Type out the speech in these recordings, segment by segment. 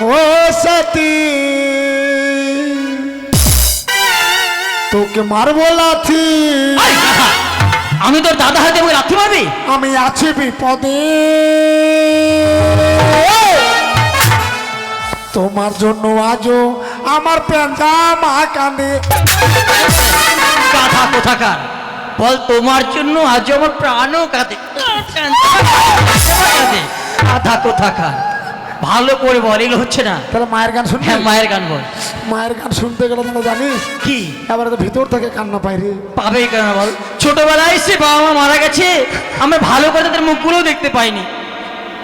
ও সতী। তোকে মারবো লাথি। আমি তোর দাদা হাতে লাথি মারবি? আমি আছি বিপদে। তোমার জন্য আজও আমার পেঞ্জামা কাঁদে গাধা কোথাকার? বল তোমার জন্য আজ আমার প্রাণও কাঁদে। কাঁদে। গাধা কোথাকার? ভালো করে বল এগুলো হচ্ছে না। তাহলে মায়ের গান শুনবি? হ্যাঁ মায়ের গান বল। মায়ের গান শুনতে গেলে তোমরা জানিস? কি? এবারে তো ভিতর থেকে কান্না পাই রে। পাবে কেন বল? ছোটবেলায় সে বাবা মা মারা গেছে আমি ভালো করে তাদের মুখগুলোও দেখতে পাইনি।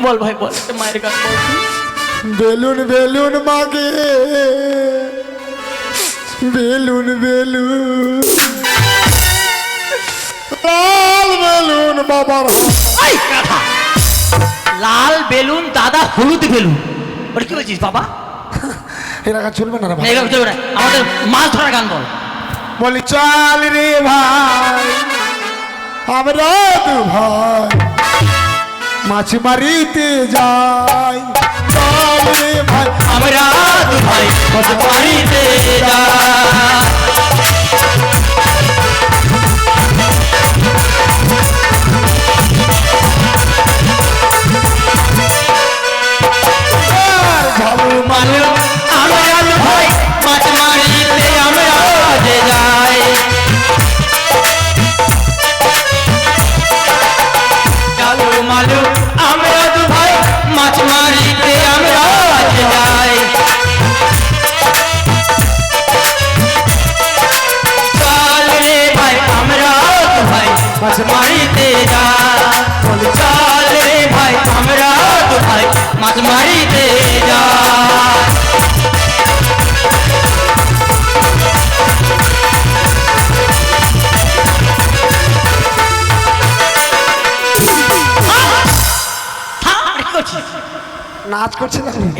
বল ভাই বল মায়ের গান বল। বেলুন বেলুন মাগে। Balloon balloon. লাল বেলুন বাবার হাত। লাল বেলুন দাদা হলুদ বেলুন। ওটা কি বলছিস বাবা? এরা চলবে না ভাই চলবে না। আমাদের মাছ ধরার গান বল। বলি চল রে ভাই আমরা দু ভাই মাছ মারিতে যাই। চল রে ভাই আমরা দু ভাই মাছ মারিতে যাই।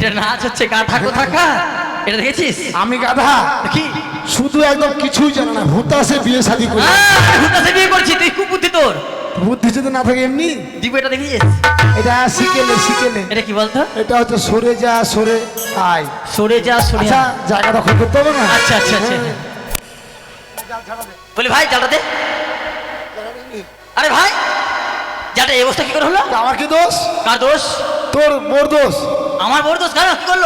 এটা নাচ হচ্ছে গাধা কোথাকা এটা দেখেছিস? আমি গাধা? দেখি। শুধু একদম কিছুই জানে না। হুতাশে বিয়ে শাদি করে। হুতাশে বিয়ে করছি তুই খুব বুদ্ধি তোর। বুদ্ধি যদি না থাকে এমনি? দিব এটা দেখেছিস এটা শিকেলে শিকেলে। এটা কি বলতো? এটা হচ্ছে সরে যা সরে আয়। সরে যা সরে আচ্ছা। জায়গা দখল করতে হবে না? আচ্ছা আচ্ছা আচ্ছা। হ্যাঁ। বলি ভাই জালটা দে। আরে ভাই জালটা এই অবস্থা কি করে হলো? আমার কি দোষ? কার দোষ? তোর মোর দোষ। আমার বউ দোষ কেন কি করল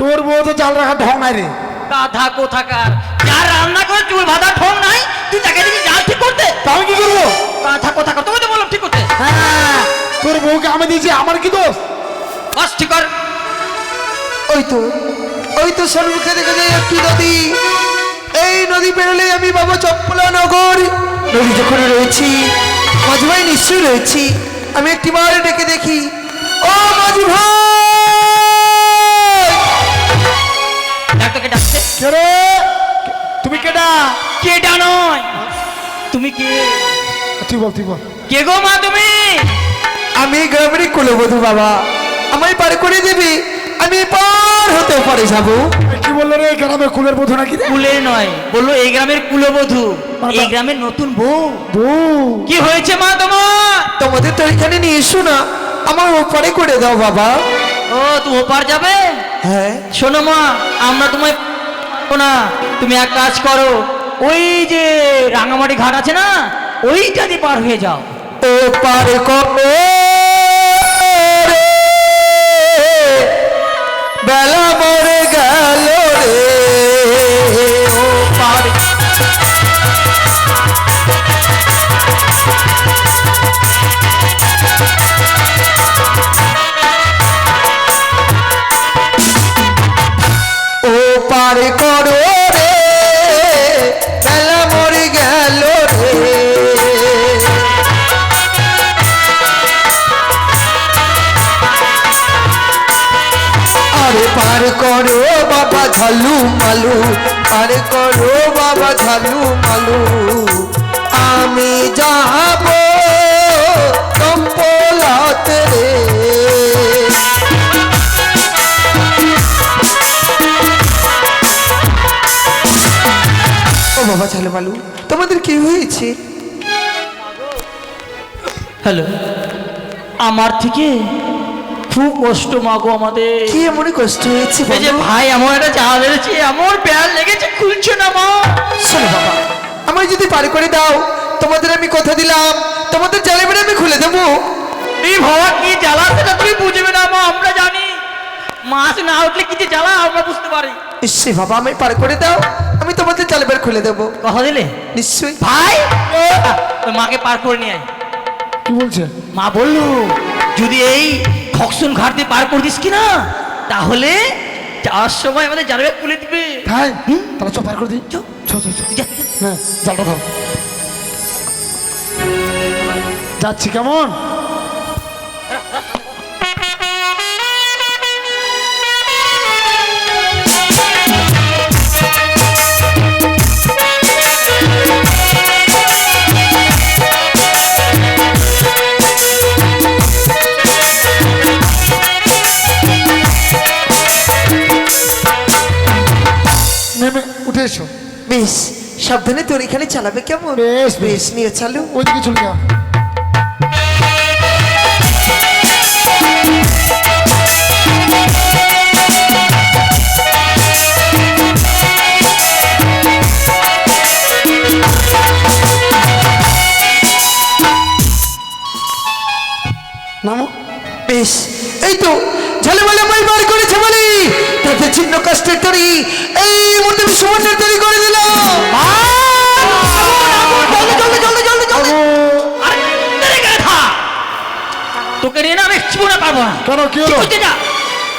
তোর বউ তো চাল রাখা ঢং নাই রে। গাধা কোথাকার? যার রান্না করে চুল ভাজা ঠোং নাই তুই তাকে দিবি জাল ঠিক করতে? তা আমি কি করব? গাধা কোথাকার? তোকে তো বললাম ঠিক করতে। হ্যাঁ তোর বউকে আমি দিয়েছি আমার কি দোষ? বাস ঠিক কর। ওই তো ওই তো সম্মুখে দেখা যায় একটি নদী। এই নদী পেরোলে আমি বাবা চপ্পলা নগর নদী যখন রয়েছি মাঝি ভাই নিশ্চয়ই রয়েছি। আমি একটি বার ডেকে দেখি। ও মাঝি ভাই! ডাক্তারকে ডাকছে কে রে তুমি কেডা? কে নয়। তুমি কে? তুই বল তুই বল। কে গো মা তুমি? আমি গ্রামের কুলবধূ বাবা। আমায় পার করে দেবে আমি পার হতে পারে যাব। কি বলল রে গ্রামে কুলের বধু নাকি রে? কুলের নয় বলল এই গ্রামের কুলবধূ বাবা। এই গ্রামের নতুন বউ। বউ। কি হয়েছে মা তোমার? তোমাদের তো এখানে নিয়ে এসো না আমার ওপারে করে দাও বাবা। ও তুমি ওপার যাবে? হ্যাঁ। শোনো মা আমরা তোমায় না। তুমি এক কাজ করো, ওই যে রাঙামাটি ঘাট আছে না, ওইটা দিয়ে পার হয়ে যাও। ও পার বেলা মরে গেল রে। বাবা ঝালু মালু তোমাদের কি হয়েছে? হ্যালো আমার থেকে খুব কষ্ট মাগো আমাদের। কি এমনই কষ্ট হয়েছে এই যে ভাই এমন একটা জ্বালা বেড়েছে এমন প্যার লেগেছে খুলছে না মা। শোনো বাবা আমায় যদি পার করে দাও তোমাদের আমি কথা দিলাম তোমাদের জালে বেড়ে আমি খুলে দেবো। এই ভাবা কি জ্বালা সেটা তুমি বুঝবে না মা আমরা জানি। মাছ না উঠলে কি যে জ্বালা আমরা বুঝতে পারি। নিশ্চয়ই বাবা আমায় পার করে দাও। আমি তোমাদের জালে বেড়ে খুলে দেবো। কথা দিলে? নিশ্চয়ই। ভাই! ওই মাকে পার করে নিয়ে আয়। কি বলছে? মা বলল যদি এই খকসুন ঘাট দিয়ে পার করে দিস কি না তাহলে যাওয়ার সময় আমাদের জানবে খুলে দিবে। তাই? তাহলে চ পার করে দিই। চো, চ চ। হ্যাঁ জালটা ধর। যাচ্ছি কেমন? বেশ সাবধানে তোর এখানে চালাবে কেমন? বেশ, বেশ। নিয়ে চালু। ওইদিকে চলে যাও নামো। বেশ এই তো ঝালে বলে আমায় বার করেছে বলি তাতে ছিন্ন কাষ্টের তরি এই মুহূর্তে সুবর্ণের তরি করে দিলাম জলদি জলদি জলদি জলদি জলদি আরে, তোকে নিয়ে না আমি জীবনে পারব না। কেন কি হলো?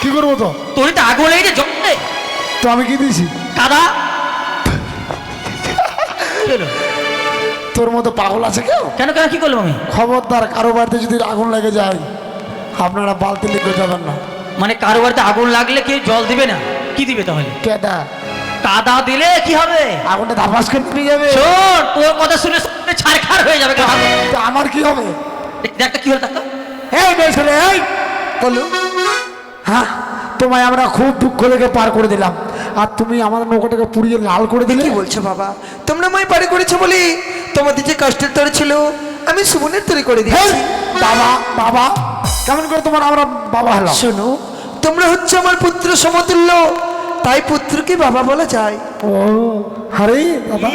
কি করব তো? তোর তো আগুন লেগেছে জলে তো আমি কি দিয়েছি? হলো? তোর মতো পাগল আছে কেউ? কেন কেন কি করলাম আমি? খবরদার কারও বাড়িতে যদি আগুন লেগে যায় আপনারা বালতি লিখে যাবেন না। মানে কারও বাড়িতে আগুন লাগলে কেউ জল দিবে না? কি দিবে তাহলে? কেদা? কাদা দিলে কি হবে? আগুনটা ধাপাস করে যাবে। শোন তোর কথা শুনে শুনে ছাড়খাড় হয়ে যাবে কাদা। তো আমার কি হবে? দেখ- দেখ কি হলো দেখ তো। এই বেসরে এই! বলো হ্যাঁ তোমায় আমরা খুব দুঃখ লেগে পার করে দিলাম। আর তুমি আমার নৌকাটাকে পুড়িয়ে লাল করে দিলে? কি বলছো বাবা? তোমরা আমায় পারি করেছ বলি? তোমাদের যে কাষ্টের তরি ছিল আমি সুবনের তরি করে দিয়েছি। বাবা বাবা কেমন করে তোমার আমরা বাবা হলাম? শোনো তোমরা হচ্ছে আমার পুত্র সমতুল্য। তাই পুত্রকে বাবা বলা যায়। ও আরে বাবা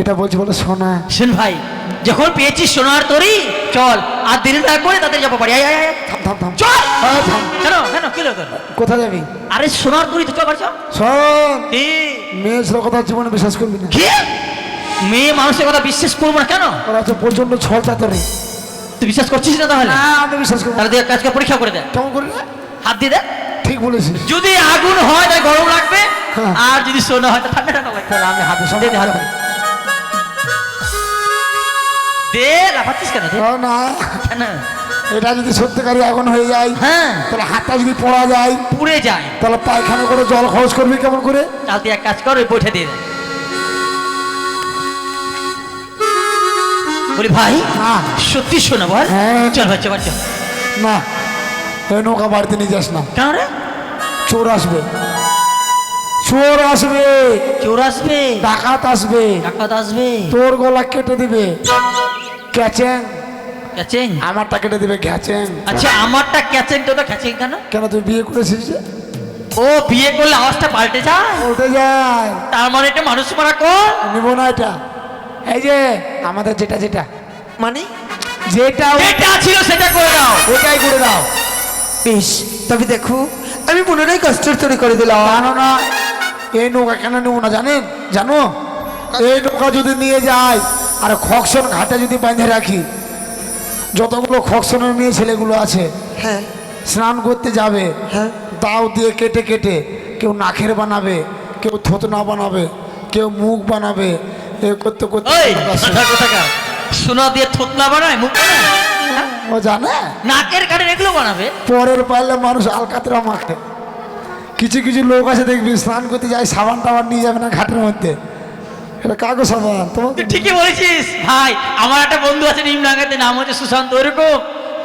এটা বলছি বলে শোনা। শোন ভাই যখন পেয়েছিস সোনার তরি চল আর দেরি না করে তাদের যাব বাড়ি। আয় আয় আয়। থাম থাম থাম। চল! এই, থাম। কেন কেন কি? কোথায় যাবি? আরে সোনার তরি তো চল বাড়ি চল। শোন কি? মেয়ে ছেলে কথা জীবনে বিশ্বাস করবি না। কি? মেয়ে মানুষের কথা বিশ্বাস করব না কেন? ওরা হচ্ছে প্রচণ্ড ছল চাতরে তুই বিশ্বাস করছিস না তাহলে? না আমি বিশ্বাস করব তাহলে তুই এক কাজকে পরীক্ষা করে দে কেমন করে? হাত দিয়ে দে ঠিক বলেছিস। যদি আগুন হয় তাহলে গরম লাগবে। হ্যাঁ। আর যদি সোনা হয় তো ঠান্ডা ঠান্ডা লাগবে? তাহলে আমি হাতে দে, হাত সঙ্গে দে। লাফাচ্ছিস কেন? দে। না। কেন? এটা যদি সত্যিকারই আগুন হয়ে যায় হ্যাঁ। তাহলে হাতটা যদি পড়া যায় পুড়ে যায়। তাহলে পায়খানা করে জল খরচ করবি কেমন করে? তাহলে তুই এক কাজ কর ওই বইটা দিয়ে দে। বলি ভাই হ্যাঁ। সত্যি শোনা বল। হ্যাঁ। চল ভাই চল চল। না এই নৌকা বাড়িতে নিয়ে যাস না। কেন রে? চোর আসবে। চোর আসবে। চোর আসবে? ডাকাত আসবে। ডাকাত আসবে? তোর গলা কেটে দিবে। ক্যাচেং। ক্যাচেং? আমারটা কেটে দিবে ক্যাচেং। আচ্ছা আমারটা ক্যাচেং তোটা ক্যাচেং কেন? কেন তুই বিয়ে করেছিস যে? ও বিয়ে করলে আওয়াজটা পাল্টে যায়? উল্টে যায়। তার মানে এটা মানুষ মারা কর? নিব না এটা। এই যে আমাদের যেটা যেটা। মানে? যেটা যেটা ছিল সেটা করে দাও। ওটাই করে দাও। বেশ তবে দেখো আমি পুনরায় কাষ্টের তরি করে দিলাম। জানো না এই নৌকা কেন নেব না জানেন? জানো? এই নৌকা যদি নিয়ে যায় আর খকসন ঘাটে যদি বাঁধে রাখি যতগুলো খকসনের মেয়ে ছেলেগুলো আছে হ্যাঁ। স্নান করতে যাবে হ্যাঁ। দাও দিয়ে কেটে কেটে কেউ নাখের বানাবে কেউ থতনা বানাবে কেউ মুখ বানাবে এ করতে করতে ওই কোথাকার? সোনা দিয়ে থতনা বানায় মুখ বানায়? হ্যাঁ? ও জানে? নাকের কাঠে এগুলো বানাবে? পরের পারলে মানুষ আলকাতরা মাখে কিছু কিছু লোক আছে দেখবি স্নান করতে যায় সাবান টাবান নিয়ে যাবে না ঘাটের মধ্যে। এটা কাগজ সাবান তোমাকে তুই ঠিকই বলেছিস। ভাই আমার একটা বন্ধু আছে নিমডাঙ্গাতে নাম হচ্ছে সুশান্ত ওরকম।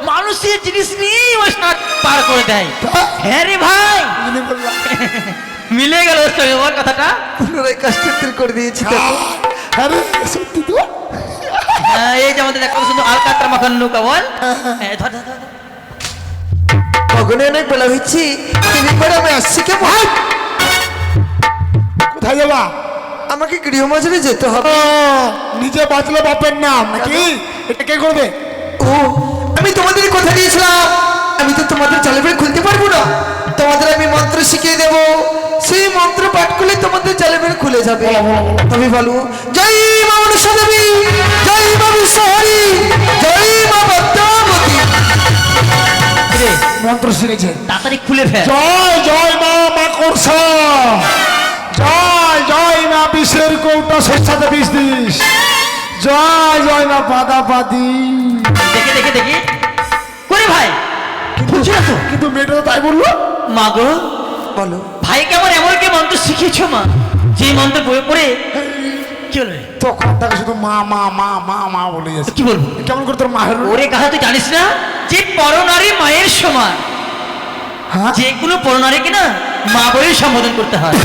মানুষের জিনিস নিয়েই ওই সাত পার করে দেয়। হ্যাঁ রে ভাই। মিলে গেল ওর সঙ্গে ওর কথাটা। করে দিয়েছি হ্যাঁ রে, সত্যি তো? হ্যাঁ, এই যে আমাদের একটা সুন্দর আলকাত্রা মাখান নৌকা বল। হ্যাঁ, ধর ধর ধর, ধর। গগনে অনেক বেলা হয়েছি তুমি করে আমি আসছি কেমন? কোথায় যাবা? আমাকে গৃহমজুরে যেতে হবে। নিজে বাঁচলো বাপের নাম নাকি? এটা কে করবে? ও আমি তোমাদের কথা দিয়েছিলাম। আমি তো তোমাদের জালেবের খুলতে পারব না। তোমাদের আমি মন্ত্র শিখিয়ে দেব। যাবে। আমি বলো জয় মা মনসা দেবী জয় মা বিশ্বহরি জয় মা পদ্মাবতী। মন্ত্র শিখেছে তাড়াতাড়ি খুলে ফেল। জয় জয় মা মা করছ জয় জয় মা বিষের কৌটা শস্যাতে বিষ দিস জয় জয় মা পাদা পাদি দেখে দেখে দেখে। করে ভাই কিন্তু মেয়েটা তাই বলল? মা গো বলো। ভাইকে আমার এমন কি মন্ত্র শিখিয়েছো মা? যে মন্ত্র বয়ে পড়ে কি রে? তখন তাকে শুধু মা মা মা মা মা বলে যাচ্ছে কি বলব? কেমন করে তোর মা হলো ওরে কথা তুই জানিস না? যে পরনারী মায়ের সমান হ্যাঁ? যে কোনো পরনারীকে না মা বলেই সম্বোধন করতে হয়?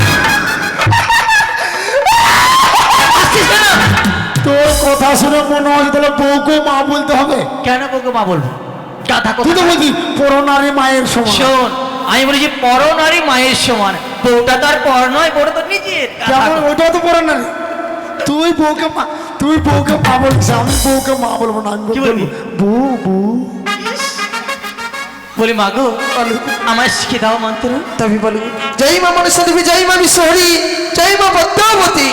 তোর কথা শুনে মনে হয় তাহলে বউকে মা বলতে হবে। কেন বউকে মা বলব? গাধা তুই তো কথা বলছি পরনারী মায়ের সমান। শোন আমি বলি যে পরনারী মায়ের সমান। বউটা তো আর পর নয় বউটা তো নিজের কেমন। ওইটাও তো পরনারী তুই বউকে মা তুই বউকে মা বলছিস আমি বউকে মা বলব না আমি কি বলব বলবি? বউ বউ। বলি মা গো বলো। আমায় শিখে দাও মন্ত্র। তবে বলো জয় মা মনসা দেবী জয় মা বিশ্বহরি জয় মা পদ্মাবতী।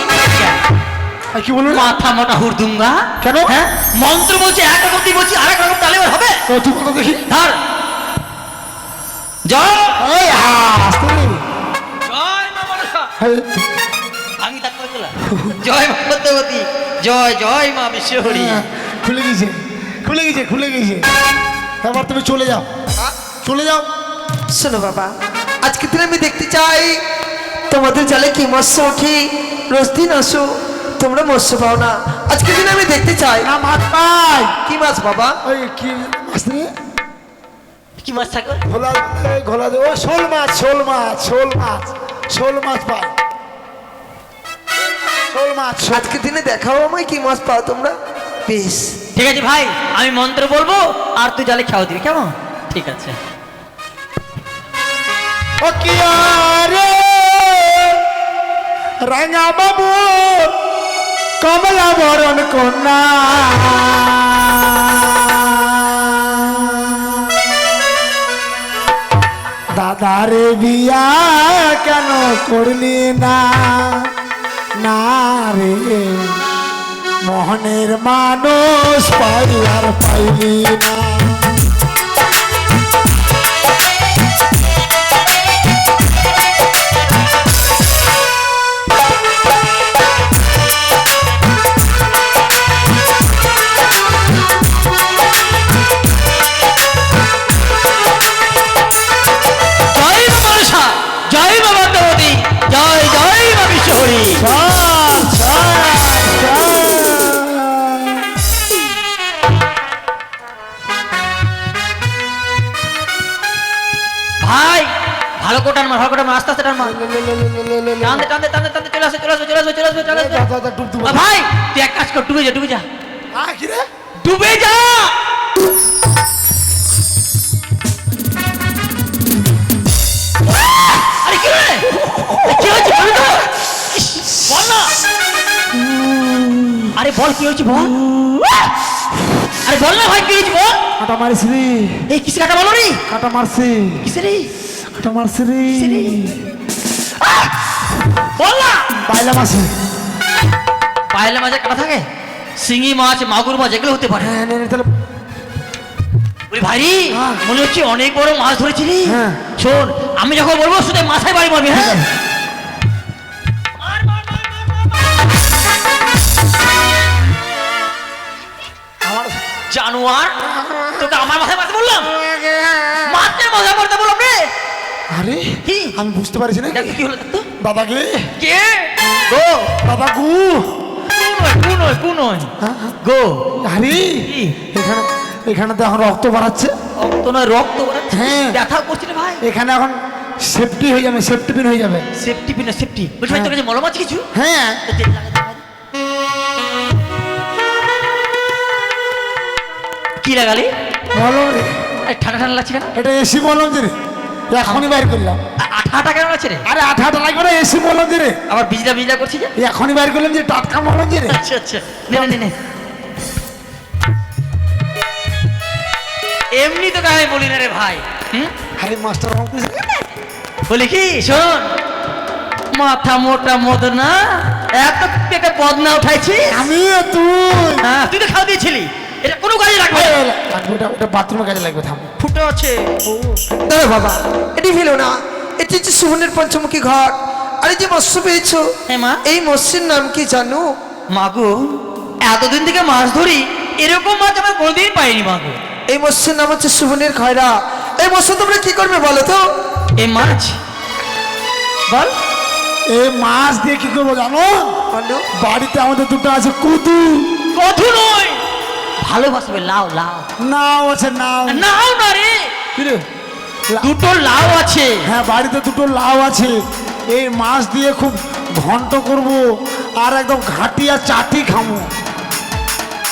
কি বলবি মাথা মোটা হুরদুঙ্গা কেন? হ্যাঁ? মন্ত্র বলছে এক রকম বলছি আর এক রকম তাহলে হবে। তো তুই কথা দেখি? ধর জয়! এই হা, জয় মা মনসা। আমি জয় মা পদ্মাবতী জয় জয় মা বিশ্বহরি। হ্যাঁ, খুলে গেছে খুলে গেছে খুলে গেছে। এবার তুমি চলে যাও। চলে যাও। শোনো বাবা আজকে দিন আমি দেখতে চাই তোমাদের জালে কি মৎস্য ওঠে? রোজ দিন আসো তোমরা মৎস্য পাও না। আজকে দিন আমি দেখতে চাই। না মাছ পাই। কি মাছ বাবা? ওই কি মাছ কি মাছ থাকে ঘোলা ঘোলা দে। ও শোল মাছ শোল মাছ শোল মাছ শোল মাছ পাই শোল মাছ আজকে দিনে দেখাও আমায় কি মাছ পাও তোমরা। বেশ। ঠিক আছে ভাই আমি মন্ত্র বলব আর তুই জালে খাওয়া দিবি কেমন? ঠিক আছে। ও কি রে রাঙা বাবু কমলা বরণ কন্যা। দাদারে বিয়া কেন করলি না? না রে মোহনের মানুষ পাই পাইলি না। টানতে টানতে টানতে টানতে চলে আসবে চলে আসবে চলে ভাই তুই এক কাজ কর ডুবে যা ডুবে যা। আহ, কি রে? ডুবে যা! আরে কি রে? কি বল না। আরে বল কি হয়েছে বল? আরে বল না ভাই কি হয়েছে বল? কাটা মারিস রে। এই কিসে কাটা বলো রে? কাটা মারছে। কিসে রে? কাটা মারছে রে? বল না পাইলা মাছে। পায়লা মাঝে কাটা থাকে? শিঙি মাছ মাগুর মাছ এগুলো হতে পারে। হ্যাঁ তাহলে। ওই ভাই হ্যাঁ। মনে হচ্ছে অনেক বড় মাছ ধরেছি রে হ্যাঁ। শোন আমি যখন বলব শুধু মাথায় বাড়ি মারবি হ্যাঁ? জানোয়ার তোকে আমার মাথায় মারতে বললাম? মাছের মাথায় মারতে বললাম রে। আরে? আমি বুঝতে পারছি না। কি হলো তো? দাদা গে কে? গো দাদা গু কু নয় কু নয় কু হ্যাঁ, হ্যাঁ। গো। আরে কি? এখানে এখানে তো এখন রক্ত বাড়াচ্ছে। রক্ত নয় রক্ত বেরোচ্ছে। হ্যাঁ। ব্যথা করছে রে ভাই? এখানে এখন সেফটি হয়ে যাবে সেফটি পিন হয়ে যাবে। সেফটি পিন সেফটি বলছি ভাই হ্যাঁ। তোর কাছে মলম আছে কিছু? হ্যাঁ। কি লাগালি? এই ঠান্ডা ঠান্ডা লাগছে কেন? এটা এসি বললাম যে রে। এখনই বাইর করলাম। আ- আঠা আঠা কেন লাগছে রে? আরে আঠা আঠা লাগবে না এসি রে। আবার বিজলা বিজলা করছি যে? এখনই বাইর করলাম যে টাটকা বললাম যে রে। আচ্ছা আচ্ছা। নে নে, নে নে। এমনি তো গায়ে বলি না রে ভাই। আরে মাস্টার বাবু বলি কি শোন। মাথা মোটা মদ না এত পেটে বদনা উঠাইছি আমি আর তুই। হ্যাঁ তুই তো খাওয়া দিয়েছিলি। এটা কোনো কাজে লাগবে লাগবে ওটা ওটা বাথরুমে কাজে লাগবে থাম। ফুটো আছে। দাঁড়া বাবা এটি ফেলো না। এটি হচ্ছে সুবর্ণের পঞ্চমুখী ঘাট আরে যে মৎস্য পেয়েছ হ্যাঁ মা। এই মৎস্যের নাম কি জানো? মাগো এতদিন থেকে মাছ ধরি এরকম মাছ আমরা কোনোদিন পাইনি মাগো এই মৎস্যের নাম হচ্ছে সুবর্ণের খয়রা। এই মৎস্য তোমরা কি করবে বলো তো? এই মাছ? বল। এ মাছ দিয়ে কি করব জানো? বাড়িতে আমাদের দুটো আছে কুতু কঠু নয়। ভালোবাসবে লাও লাও। নাও আছে নাও। নাও না রে দুটো লাউ আছে। হ্যাঁ বাড়িতে দুটো লাউ আছে। এই মাছ দিয়ে খুব ঘন্ট করব আর একদম ঘাটিয়া চাটি খামো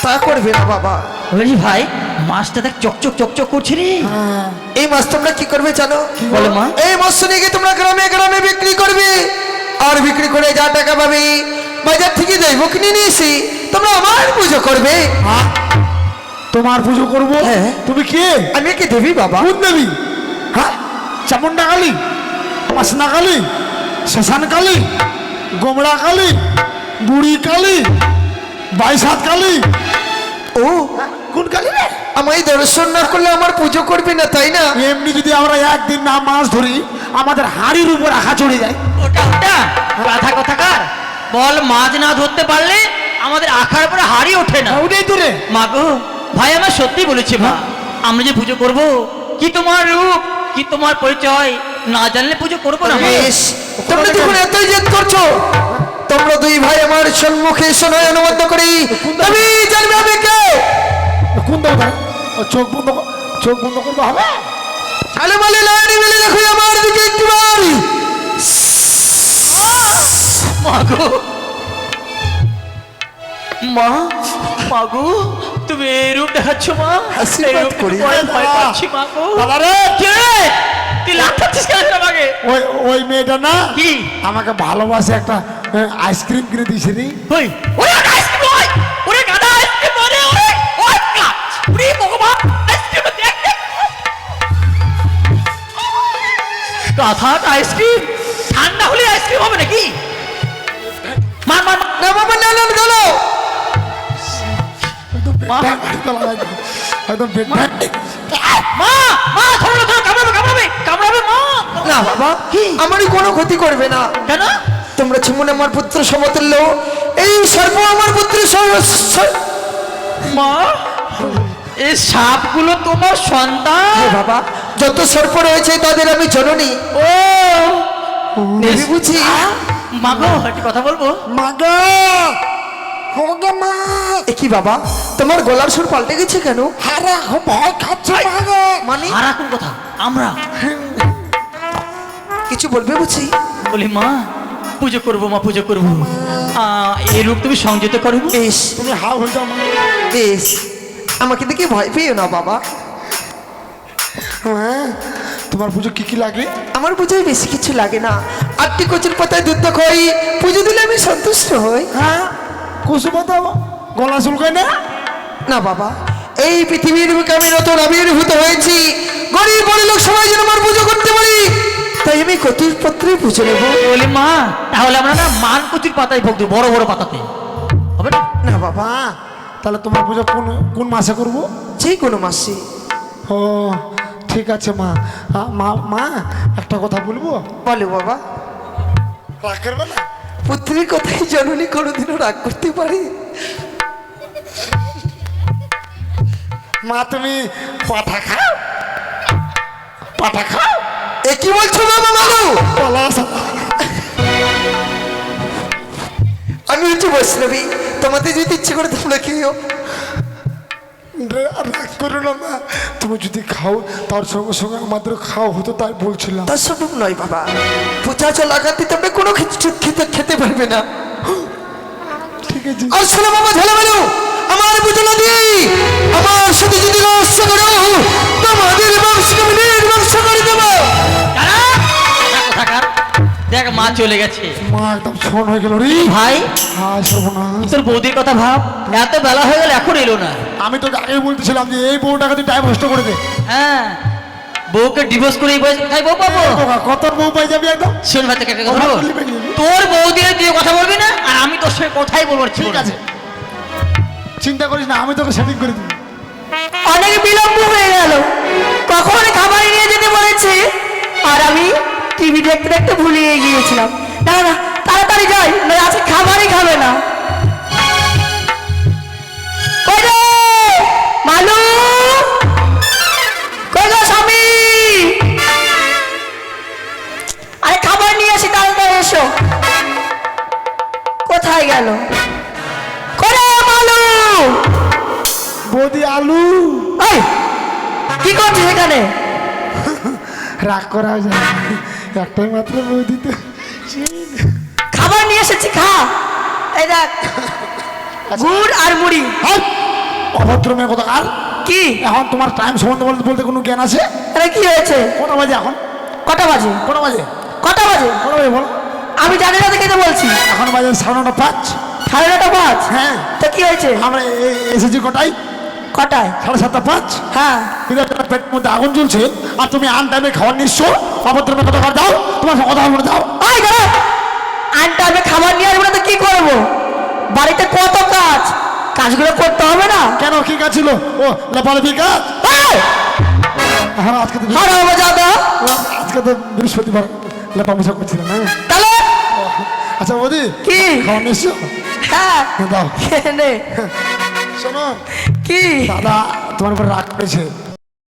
তা করবে না বাবা। বলছি ভাই মাছটা দেখ চকচক চকচক করছে রে। হ্যাঁ। এই মাছ তোমরা কি করবে জানো? বলো? মা। এই মৎস্য নিয়ে গিয়ে তোমরা গ্রামে গ্রামে বিক্রি করবে। আর বিক্রি করে যা টাকা পাবে বাজার থেকে দৈব কিনে নিয়ে এসে। তোমরা আমার পুজো করবে। হ্যাঁ? তোমার পুজো করব? হ্যাঁ। তুমি কে? আমি কি দেবী বাবা? কোন দেবী? হ্যাঁ। চামুন্ডা কালী মাসনা কালী শ্মশান কালী গোমড়া কালী বুড়ি কালী বাইসাত কালী ও কোন কালী রে? আমায় দর্শন না করলে আমার পুজো করবে না তাই না? এমনি যদি আমরা একদিন না মাছ ধরি আমাদের হাড়ির উপর আখা চড়ে যায়। ওটা ওটা। কথা কথাকার বল মাছ না ধরতে পারলে আমাদের আখার পরে হাড়ি ওঠে না। ওটাই তো রে। মা গো। ভাই আমার সত্যি বলেছি মা আমরা যে পুজো করব কি তোমার রূপ কি তোমার পরিচয় না জানলে পুজো করব না তোমরা যখন এতই জেদ করছ। তোমরা দুই ভাই আমার সম্মুখে এসে নয় অনুবদ্ধ করি। তুমি জানবে আমি কে? কোন দেবতা ও চোখ বন্ধ চোখ বন্ধ করব হবে? আলে মালে লাইনি মিলে দেখো আমার দিকে একটিবার। মা গো। মা মা গো। তুমি দেখাচ্ছ মা আশীর্বাদ করি। ভয় পাচ্ছি মা গো বাবা রে কে? তুই লাফাচ্ছিস কেন আমাকে ওই ওই মেয়েটা না কি আমাকে ভালোবাসে একটা আইসক্রিম কিনে দিয়েছে রে ওই আইসক্রিম ওই ওরে গাদা আইসক্রিম ওরে ওরে ওই কা ওরে ভগবান আইসক্রিম দেখ দেখ গাধা আইসক্রিম ঠান্ডা হলে আইসক্রিম হবে নাকি মার মার। না বাবা না না গেলো মা। একদম মা। মা ধরো ধরো কামড়াবে কামড়াবে কামড়াবে মা। না বাবা আমারই কোনো ক্ষতি করবে না। কেন? তোমরা ছিমুন আমার পুত্র সমতুল্য। এই সর্ব আমার পুত্র মা এই সাপগুলো তোমার সন্তান। বাবা যত সর্প রয়েছে তাদের আমি জননী। ও বুঝি? মা গো একটি কথা বলব? মাগো হোগে মা এ কি বাবা? তোমার গলার সুর পাল্টে গেছে কেন? আরে খুব ভয় খাচ্ছে মাগো। মানে? আর এখন কথা? আমরা। কিছু বলবে বুঝি? বলি মা পুজো করব মা পুজো করব। আহ, এই রূপ তুমি সংযত করব বেশ। তুমি হাও হয়ে যাও মা। বেশ। আমাকে দেখে ভয় পেও না বাবা। হ্যাঁ তোমার পুজো কি কি লাগে? আমার পুজোয় বেশি কিছু লাগে না। আটটি কচুর পাতায় দুধ খাই। পুজো দিলে আমি সন্তুষ্ট হই। হ্যাঁ? কুসুম তো গলা চুলকায় না? না বাবা এই পৃথিবীর আমি নতুন আবির্ভূত হয়েছি। গরিব বড় লোক সবাই যেন আমার পুজো করতে পারি। তাই আমি কতুর পত্রে পুজো নেব। বলি মা তাহলে আমরা না মান কচুর পাতায় ভোগ দেবো বড় বড় পাতাতে। হবে না? না বাবা তাহলে তোমার পুজো কোন কোন মাসে করব? যে কোনো মাসে। ও ঠিক আছে মা। মা মা একটা কথা বলব? বলো বাবা। রাগ করবে না পুত্রের কথাই জননী কোনোদিনও রাগ করতে পারি মা তুমি পাঠা খাও? পাঠা খাও? এ কি বলছো বাবা মানু আমি হচ্ছে বৈষ্ণবী তোমাদের যদি ইচ্ছে করে তোমরা খেয়েও রাগ করো না মা। তুমি যদি খাও তার সঙ্গে সঙ্গে আমাদের খাও হতো তাই বলছিলাম। তা সম্ভব নয় বাবা পূজা চলাকাতে তবে কোনো কিছু খেতে খেতে পারবে না। ঠিক আছে। আর শোনো বাবা ঝালা বেলো আমার মা চলে গেছে। মা একদম হয়ে গেল রে। ভাই? হায় সর্বনাশ। তোর বৌদির কথা ভাব। এত বেলা হয়ে গেল এখন এলো না। আমি তোকে আগেই বলতেছিলাম যে এই বউটাকে তুই টাইম নষ্ট করে দে। হ্যাঁ। বউকে ডিভোর্স করে এই বয়সে বউ পাবো? বোকা, কত বউ পাই যাবি একদম? শোন ভাই তোকে একটা কথা বলব? যাবি। তোর বৌদির দিয়ে কথা বলবি না আর আমি তোর সঙ্গে কথাই বলব ঠিক আছে। চিন্তা করিস না আমি তোকে সেটিং করে দিই অনেক বিলম্ব হয়ে গেল। কখন খাবার নিয়ে যেতে বলেছে? আর আমি টিভি দেখতে দেখতে ভুলিয়ে গিয়েছিলাম। না না তাড়াতাড়ি যাই না আজকে খাবারই খাবে না। কই রে? মালু? কই গো স্বামী? আরে খাবার নিয়ে আসি তাড়াতাড়ি এসো। কোথায় গেল? করে মালু? বৌদি আলু। এই, কি করছিস এখানে? রাগ করা যায়। একটাই মাত্র বৌদি তো খাবার নিয়ে এসেছি খা। এই দেখ গুড় আর মুড়ি। হাই! অভদ্র মেয়ে কথা। আর কি? এখন তোমার টাইম সম্বন্ধে বলতে বলতে কোনো জ্ঞান আছে? আরে কি হয়েছে? কটা বাজে এখন? কটা বাজে? কটা বাজে? কটা বাজে? কটা বাজে বলো। আমি জানি না দেখে বলছি। এখন বাজে সাড়ে নটা পাঁচ। সাড়ে নটা পাঁচ? হ্যাঁ। তো কি হয়েছে? আমরা এসেছি কটাই কটায়? সাড়ে সাতটা পাঁচ? হ্যাঁ। পেটের মধ্যে আগুন জ্বলছে আর তুমি আন টাইমে খাবার নিচ্ছ। অভদ্র মেয়ে কথা দাও তোমার কথা বলে দাও। ওই দাঁড়া আনটা আমি খাবার নিয়ে আসব তো কি করব? বাড়িতে কত কাজ? কাজগুলো করতে হবে না। কেন কি কাজ ছিল? ও লেপালেপি কাজ? এই, হ্যাঁ আজকে তো হারাম জাদা আজকে তো বৃহস্পতিবার। লেপা মোছা করছিলাম হ্যাঁ। তাহলে? আচ্ছা বৌদি কি? খাবার নিচ্ছ হ্যাঁ। দাও। নে। শোনো কি? দাদা তোমার উপর রাগ করেছে।